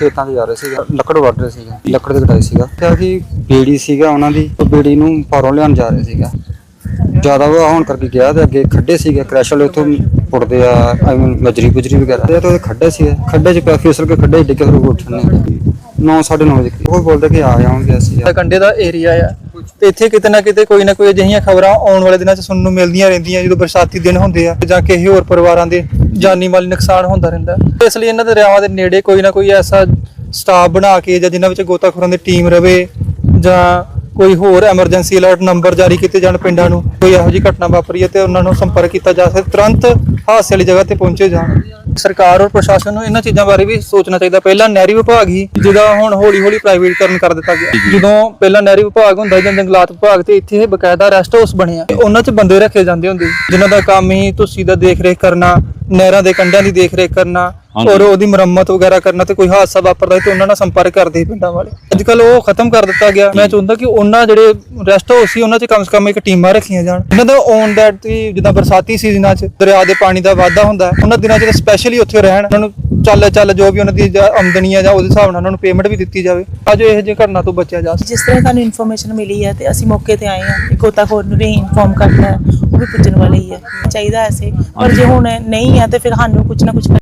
ਖੇਤਾਂ 'ਚ ਜਾ ਰਹੇ ਸੀਗਾ, ਲੱਕੜ ਵੱਢ ਰਹੇ ਸੀਗਾ, ਲੱਕੜ ਦੀ ਕਟਾਈ ਸੀਗਾ। ਕਿਹਾ ਕਿ ਬੇੜੀ ਸੀਗਾ ਉਹਨਾਂ ਦੀ, ਉਹ ਬੇੜੀ ਨੂੰ ਪਾਰੋਂ ਲਿਆਉਣ ਜਾ ਰਹੇ ਸੀਗਾ। ਜ਼ਿਆਦਾ ਵਾ ਹੋਣ ਕਰਕੇ ਗਿਆ ਤੇ ਅੱਗੇ ਖੱਡੇ ਸੀਗੇ, ਕ੍ਰੈਸ਼ ਵਾਲੇ ਪੁੱਟਦੇ ਆ, ਆਈ ਮੀਨ ਗਜਰੀ ਗੁਜਰੀ ਵਗੈਰਾ। ਤੇ ਉਹਦੇ ਖੱਡੇ ਸੀਗੇ, ਖੱਡੇ 'ਚ ਪੈ ਫਿਸਲ ਕੇ ਖੱਡੇ 'ਚ ਡਿੱਗੇ ਫਿਰ ਉੱਠਣੇ 9 9:30 ਵਜੇ ਉਹ ਬੋਲਦੇ ਕਿ ਆ ਜਾਵਾਂਗੇ ਅਸੀਂ। ਦਾ ਕੰਡੇ ਦਾ ਏਰੀਆ ਆ। ਤੇ ਇੱਥੇ ਕਿਤੇ ਨਾ ਕਿਤੇ ਕੋਈ ਨਾ ਕੋਈ ਅਜਿਹੀਆਂ ਖਬਰਾਂ ਆਉਣ ਵਾਲੇ ਦਿਨਾਂ 'ਚ ਸੁਣਨ ਨੂੰ ਮਿਲਦੀਆਂ ਰਹਿੰਦੀਆਂ, ਜਦੋਂ ਬਰਸਾਤੀ ਦਿਨ ਹੁੰਦੇ ਆ, ਜਾਂ ਕਿਸੇ ਹੋਰ ਪਰਿਵਾਰਾਂ ਦੇ ਜਾਨੀ ਮਾਲੀ ਨੁਕਸਾਨ ਹੁੰਦਾ ਰਹਿੰਦਾ। ਇਸ ਲਈ ਇਹਨਾਂ ਦਰਿਆਵਾਂ ਦੇ ਨੇੜੇ ਕੋਈ ਨਾ ਕੋਈ ਐਸਾ ਸਟਾਫ ਬਣਾ ਕੇ ਜਾਂ ਜਿਨ੍ਹਾਂ ਵਿੱਚ ਗੋਤਾਖੋਰਾਂ ਦੀ ਟੀਮ ਰਵੇ ਜਾਂ ਕੋਈ ਹੋਰ ਐਮਰਜੈਂਸੀ ਅਲਰਟ ਨੰਬਰ ਜਾਰੀ ਕੀਤੇ ਜਾਣ ਪਿੰਡਾਂ ਨੂੰ, ਕੋਈ ਇਹੋ ਜਿਹੀ ਘਟਨਾ ਵਾਪਰੀ ਹੈ ਤੇ ਉਹਨਾਂ ਨੂੰ ਸੰਪਰਕ ਕੀਤਾ ਜਾ ਸਕੇ, ਤੁਰੰਤ ਹਾਦਸੇ ਵਾਲੀ ਜਗ੍ਹਾ ਤੇ ਪਹੁੰਚੇ ਜਾਣ। ਸਰਕਾਰ ਔਰ ਪ੍ਰਸ਼ਾਸਨ ਨੂੰ ਇਹਨਾਂ ਚੀਜ਼ਾਂ ਬਾਰੇ ਵੀ ਸੋਚਣਾ ਚਾਹੀਦਾ। ਪਹਿਲਾਂ ਨਹਿਰੀ ਵਿਭਾਗ ਹੀ ਜਿਹਦਾ ਹੁਣ ਹੌਲੀ ਹੌਲੀ ਪ੍ਰਾਈਵੇਟਕਰਨ ਕਰ ਦਿੱਤਾ ਗਿਆ। ਜਦੋਂ ਪਹਿਲਾਂ ਨਹਿਰੀ ਵਿਭਾਗ ਹੁੰਦਾ ਜਾਂ ਜੰਗਲਾਤ ਵਿਭਾਗ ਤੇ ਇੱਥੇ ਇਹ ਬਕਾਇਦਾ ਰੈਸਟ ਹਾਊਸ ਬਣਿਆ। ਤੇ ਉਹਨਾਂ 'ਚ ਬੰਦੇ ਰੱਖੇ ਜਾਂਦੇ ਹੁੰਦੇ ਜਿਨ੍ਹਾਂ ਦਾ ਕੰਮ ਹੀ ਤੁਸੀਂ ਦਾ ਦੇਖ ਰੇਖ ਕਰਨਾ ਨਹਿਰਾਂ ਦੇ ਕੰਢਿਆਂ ਦੀ ਦੇਖ ਰੇਖ ਕਰਨਾ ਔਰ ਉਹਦੀ ਮੁਰੰਮਤ ਵਗੈਰਾ ਕਰਨਾ ਤੇ ਕੋਈ ਹਾਦਸਾ ਵਾਪਰਦਾ ਤੇ ਉਹਨਾਂ ਨਾਲ ਸੰਪਰਕ ਕਰਦੇ ਪਿੰਡਾਂ ਵਾਲੇ। ਅੱਜ ਕੱਲ ਉਹ ਖਤਮ ਕਰ ਦਿੱਤਾ ਗਿਆ। ਮੈਂ ਚਾਹੁੰਦਾ ਕਿ ਉਹਨਾਂ ਜਿਹੜੇ ਰੈਸਟ ਹਾਊਸ ਸੀ ਉਹਨਾਂ 'ਚ ਕਮ ਸੇ ਕਮ ਇੱਕ ਟੀਮਾਂ ਰੱਖੀਆਂ ਜਾਣ। ਇਹਨਾਂ ਦਾ ਔਨ ਦੈਟ ਜਿੱਦਾਂ ਬਰਸਾਤੀ ਸੀਜ਼ਨਾਂ 'ਚ ਦਰਿਆ ਦੇ ਪਾਣੀ ਦਾ ਵਾਧਾ ਹੁੰਦਾ ਉਹਨਾਂ ਦਿਨਾਂ 'ਚ ਸਪੈਸ਼ਲੀ ਉੱਥੇ ਰਹਿਣ ਉਹਨਾਂ ਨੂੰ ਚੱਲ ਚੱਲ ਜੋ ਵੀ ਉਹਨਾਂ ਦੀ ਜਾਂ ਆਮਦਨੀ ਆ ਜਾਂ ਉਹਦੇ ਹਿਸਾਬ ਨਾਲ ਉਹਨਾਂ ਨੂੰ ਪੇਮੈਂਟ ਵੀ ਦਿੱਤੀ ਜਾਵੇ। ਅੱਜ ਇਹੋ ਜਿਹੀ ਘਟਨਾ ਤੋਂ ਬਚਿਆ ਜਾ ਸਕੇ ਜਿਸ ਤਰ੍ਹਾਂ ਸਾਨੂੰ ਇਨਫੋਰਮੇਸ਼ਨ ਮਿਲੀ ਹੈ ਤੇ ਅਸੀਂ ਮੌਕੇ ਤੇ ਆਏ ਹਾਂ ਗੋਤਾਖੋਰ ਨੂੰ ਵੀ ਇਨਫੋਰਮ ਕਰਤਾ ਹੈ ਉਹ ਵੀ ਪੁੱਜਣ ਵਾਲੇ ਹੀ ਹੈ। ਚਾਹੀਦਾ ਐਸੇ। ਪਰ ਜੇ ਹੁਣ ਨਹੀਂ ਹੈ ਤੇ ਫਿਰ ਸਾਨੂੰ ਕੁਝ ਨਾ ਕੁਝ